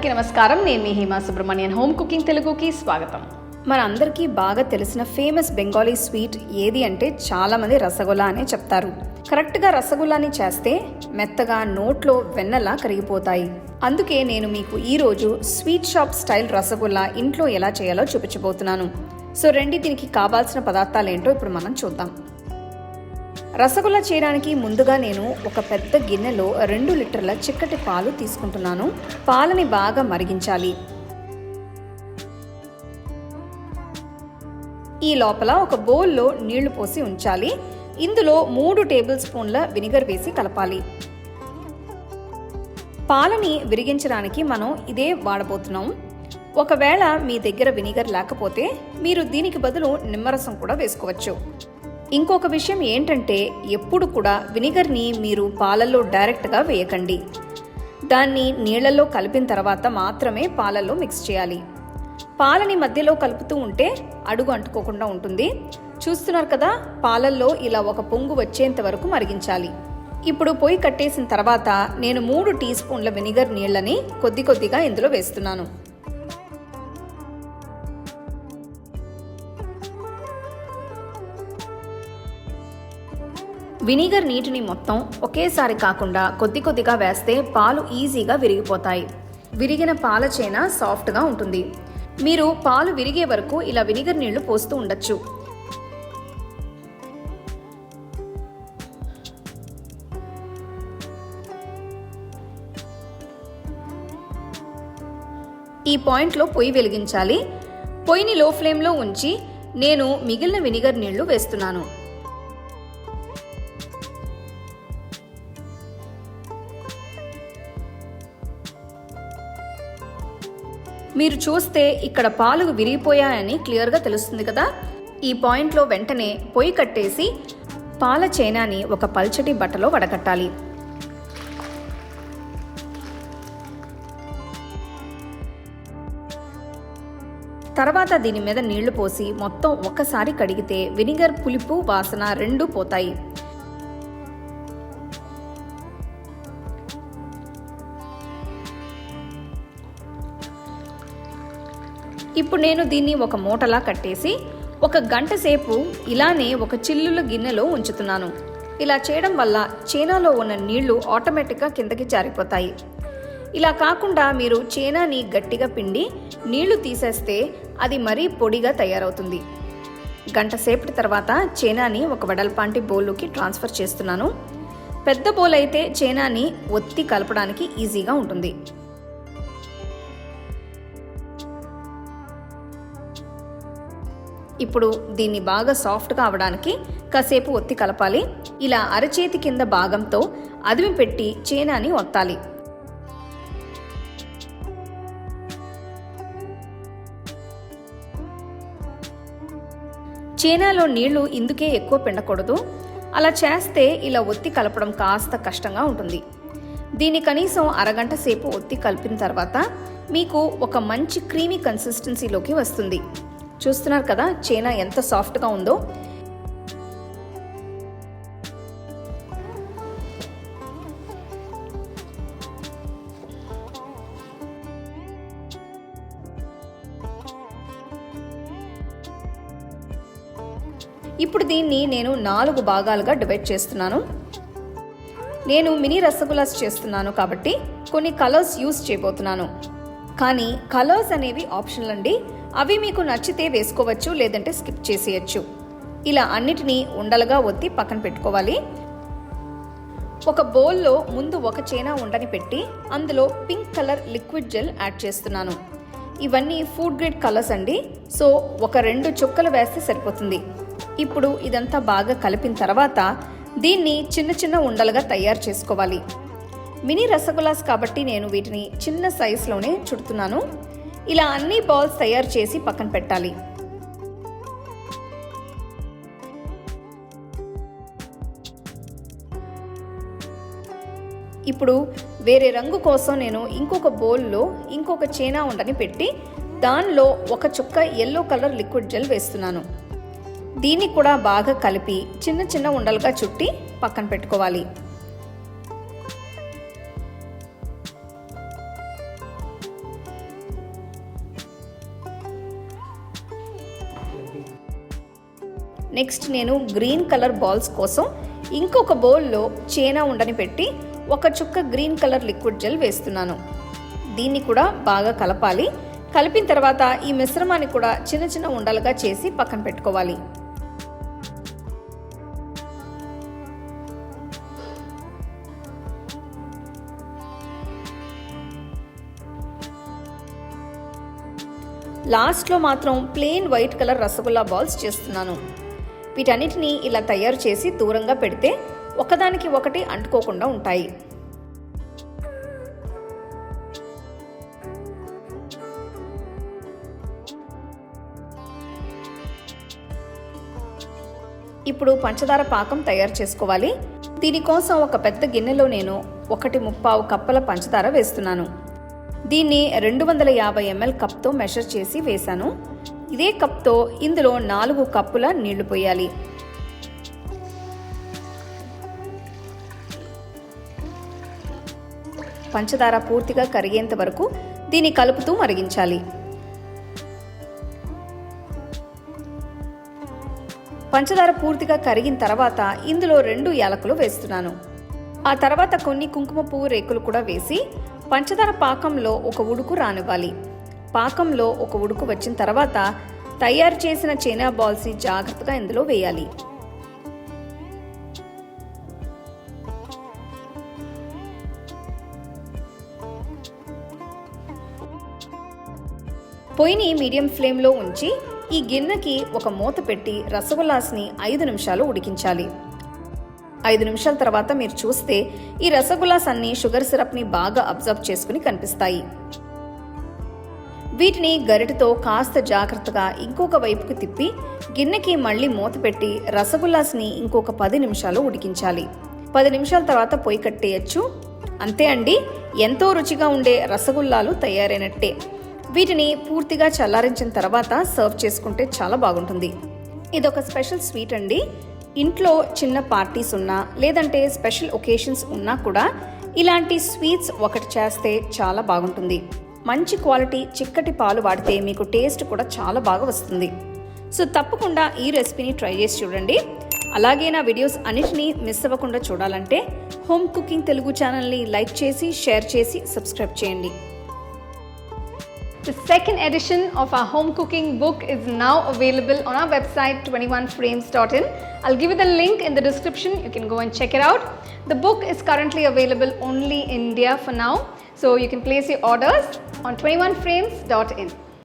అందరికీ నమస్కారం. నేను మీ హేమా సుబ్రహ్మణ్యన్. హోమ్ కుకింగ్ తెలుగుకి స్వాగతం. మనందరికీ బాగా తెలిసిన ఫేమస్ బెంగాలీ స్వీట్ ఏది అంటే చాలామంది రసగుల్లా అనే చెప్తారు. కరెక్ట్గా రసగుల్లాని చేస్తే మెత్తగా నోట్లో వెన్నలా కరిగిపోతాయి. అందుకే నేను మీకు ఈరోజు స్వీట్ షాప్ స్టైల్ రసగుల్లా ఇంట్లో ఎలా చేయాలో చూపించబోతున్నాను. సో రెండి దీనికి కావాల్సిన పదార్థాలు ఏంటో ఇప్పుడు మనం చూద్దాం. రసగుల్లా చేయడానికి ముందుగా నేను ఒక పెద్ద గిన్నెలో రెండు లీటర్ల చిక్కటి పాలు తీసుకుంటున్నాను. పాలని బాగా మరిగించాలి. ఈ లోపల ఒక బౌల్లో నీళ్ళు పోసి ఉంచాలి. ఇందులో మూడు టేబుల్ స్పూన్ల వినిగర్ వేసి కలపాలి. పాలని విరిగించడానికి మనం ఇదే వాడబోతున్నాం. ఒకవేళ మీ దగ్గర వినిగర్ లేకపోతే మీరు దీనికి బదులు నిమ్మరసం కూడా వేసుకోవచ్చు. ఇంకొక విషయం ఏంటంటే ఎప్పుడు కూడా వినిగర్ని మీరు పాలల్లో డైరెక్ట్గా వేయకండి. దాన్ని నీళ్ళలో కలిపిన తర్వాత మాత్రమే పాలల్లో మిక్స్ చేయాలి. పాలని మధ్యలో కలుపుతూ ఉంటే అడుగు అంటుకోకుండా ఉంటుంది. చూస్తున్నారు కదా పాలల్లో ఇలా ఒక పొంగు వచ్చేంత వరకు మరిగించాలి. ఇప్పుడు పొయ్యి కట్టేసిన తర్వాత నేను మూడు టీ స్పూన్ల వినిగర్ నీళ్ళని కొద్ది కొద్దిగా ఇందులో వేస్తున్నాను. వినిగర్ నీటిని మొత్తం ఒకేసారి కాకుండా కొద్ది కొద్దిగా వేస్తే పాలు ఈజీగా విరిగిపోతాయి. విరిగిన పాల చేన సాఫ్ట్గా ఉంటుంది. మీరు పాలు విరిగే వరకు ఇలా వినిగర్ నీళ్ళు పోస్తూ ఉండొచ్చు. ఈ పాయింట్లో పొయ్యి వెలిగించాలి. పొయ్యిని లో ఫ్లేమ్లో ఉంచి నేను మిగిలిన వినిగర్ నీళ్ళు వేస్తున్నాను. మీరు చూస్తే ఇక్కడ పాలు విరిగిపోయాయని క్లియర్గా తెలుస్తుంది కదా. ఈ పాయింట్లో వెంటనే పొయ్యి కట్టేసి పాల చైనాని ఒక పల్చటి బట్టలో వడకట్టాలి. తర్వాత దీని మీద నీళ్ళు పోసి మొత్తం ఒక్కసారి కడిగితే వినిగర్ పులుపు వాసన రెండూ పోతాయి. ఇప్పుడు నేను దీన్ని ఒక మూటలా కట్టేసి ఒక గంట సేపు ఇలానే ఒక చిల్లుల గిన్నెలో ఉంచుతున్నాను. ఇలా చేయడం వల్ల చైనాలో ఉన్న నీళ్ళు ఆటోమేటిక్గా కిందకి జారిపోతాయి. ఇలా కాకుండా మీరు చైనాని గట్టిగా పిండి నీళ్ళు తీసేస్తే అది మరీ పొడిగా తయారవుతుంది. గంట సేపటి తర్వాత చైనాని ఒక వెడల్పాంటి బౌల్లోకి ట్రాన్స్ఫర్ చేస్తున్నాను. పెద్ద బౌల్ అయితే చైనాని ఒత్తి కలపడానికి ఈజీగా ఉంటుంది. ఇప్పుడు దీన్ని బాగా సాఫ్ట్గా కావడానికి కాసేపు ఒత్తి కలపాలి. ఇలా అరచేతి కింద భాగంతో అదిమి పెట్టి చేనాని ఒత్తాలి. చేనాలో నీళ్ళు ఇందుకే ఎక్కువ పిండకూడదు. అలా చేస్తే ఇలా ఒత్తి కలపడం కాస్త కష్టంగా ఉంటుంది. దీన్ని కనీసం అరగంట సేపు ఒత్తి కలిపిన తర్వాత మీకు ఒక మంచి క్రీమీ కన్సిస్టెన్సీలోకి వస్తుంది. చూస్తున్నారు కదా చైనా ఎంత సాఫ్ట్గా ఉందో. ఇప్పుడు దీన్ని నేను నాలుగు భాగాలుగా డివైడ్ చేస్తున్నాను. నేను మినీ రసగుల్లాస్ చేస్తున్నాను కాబట్టి కొన్ని కలర్స్ యూస్ చేయబోతున్నాను. కానీ కలర్స్ అనేవి ఆప్షనల్ అండి. అవి మీకు నచ్చితే వేసుకోవచ్చు లేదంటే స్కిప్ చేసేయచ్చు. ఇలా అన్నిటినీ ఉండలుగా ఒత్తి పక్కన పెట్టుకోవాలి. ఒక బౌల్లో ముందు ఒక చైనా ఉండని పెట్టి అందులో pink colour liquid gel add చేస్తున్నాను. ఇవన్నీ ఫుడ్ గ్రేడ్ కలర్స్ అండి. సో ఒక రెండు చుక్కలు వేస్తే సరిపోతుంది. ఇప్పుడు ఇదంతా బాగా కలిపిన తర్వాత దీన్ని చిన్న చిన్న ఉండలుగా తయారు చేసుకోవాలి. మినీ రసగుల్లాస్ కాబట్టి నేను వీటిని చిన్న సైజులోనే చుడుతున్నాను. ఇలా అన్ని బాల్స్ తయారు చేసి పక్కన పెట్టాలి. ఇప్పుడు వేరే రంగు కోసం నేను ఇంకొక బౌల్లో ఇంకొక చైనా ఉండని పెట్టి దానిలో ఒక చుక్క ఎల్లో కలర్ లిక్విడ్ జెల్ వేస్తున్నాను. దీన్ని కూడా బాగా కలిపి చిన్న చిన్న ఉండలుగా చుట్టి పక్కన పెట్టుకోవాలి. నెక్స్ట్ నేను గ్రీన్ కలర్ బాల్స్ కోసం ఇంకొక బౌల్లో చేనా ఉండని పెట్టి ఒక చుక్క గ్రీన్ కలర్ లిక్విడ్ జెల్ వేస్తున్నాను. దీన్ని కూడా బాగా కలపాలి. కలిపిన తర్వాత ఈ మిశ్రమాన్ని కూడా చిన్న చిన్న ఉండలుగా చేసి పక్కన పెట్టుకోవాలి. లాస్ట్లో మాత్రం plain white colour rasgulla balls చేస్తున్నాను. వీటన్నిటిని ఇలా తయారు చేసి దూరంగా పెడితే ఒకదానికి ఒకటి అంటుకోకుండా ఉంటాయి. ఇప్పుడు పంచదార పాకం తయారు చేసుకోవాలి. దీనికోసం ఒక పెద్ద గిన్నెలో నేను ఒకటి ముప్పావు కప్పల పంచదార వేస్తున్నాను. దీన్ని రెండు వందల యాభై ఎంఎల్ కప్తో మెషర్ చేసి వేశాను. ఇదే కప్తో ఇందులో నాలుగు కప్పుల నీళ్ళు పోయాలి. పంచదార పూర్తిగా కరిగేంత వరకు దీన్ని కలుపుతూ మరిగించాలి. పంచదార పూర్తిగా కరిగిన తర్వాత ఇందులో రెండు యాలకులు వేస్తున్నాను. ఆ తర్వాత కొన్ని కుంకుమ పువ్వు రేకులు కూడా వేసి పంచదార పాకంలో ఒక ఉడుకు రానివ్వాలి. పాకంలో ఒక ఉడుకు వచ్చిన తర్వాత తయారు చేసిన చైనా బాల్స్ జాగ్రత్తగా ఇందులో వేయాలి. పొయ్యిని మీడియం ఫ్లేమ్లో ఉంచి ఈ గిన్నెకి ఒక మూత పెట్టి రసగుల్లాస్ని ఐదు నిమిషాలు ఉడికించాలి. ఐదు నిమిషాల తర్వాత మీరు చూస్తే ఈ రసగుల్లాస్ అన్ని షుగర్ సిరప్ని బాగా అబ్జర్వ్ చేసుకుని కనిపిస్తాయి. వీటిని గరిటతో కాస్త జాగ్రత్తగా ఇంకొక వైపుకు తిప్పి గిన్నెకి మళ్ళీ మూత పెట్టి రసగుల్లాస్ని ఇంకొక పది నిమిషాలు ఉడికించాలి. పది నిమిషాల తర్వాత పొయ్యి కట్టేయచ్చు. అంతే అండి ఎంతో రుచిగా ఉండే రసగుల్లాలు తయారైనట్టే. వీటిని పూర్తిగా చల్లారించిన తర్వాత సర్వ్ చేసుకుంటే చాలా బాగుంటుంది. ఇదొక స్పెషల్ స్వీట్ అండి. ఇంట్లో చిన్న పార్టీస్ ఉన్నా లేదంటే స్పెషల్ ఒకేషన్స్ ఉన్నా కూడా ఇలాంటి స్వీట్స్ ఒకటి చేస్తే చాలా బాగుంటుంది. మంచి క్వాలిటీ చిక్కటి పాలు వాడితే మీకు టేస్ట్ కూడా చాలా బాగా వస్తుంది సో తప్పకుండా ఈ రెసిపీని ట్రై చేసి చూడండి అలాగే నా వీడియోస్ అన్నిటినీ మిస్ అవ్వకుండా చూడాలంటే హోమ్ కుకింగ్ తెలుగు ఛానల్ని లైక్ చేసి షేర్ చేసి సబ్స్క్రైబ్ చేయండి The second edition of our home cooking book is now available on our website 21frames.in. I'll give you the link in the description. You can go and check it out. The book is currently available only in India for now. So you can place your orders on 21frames.in.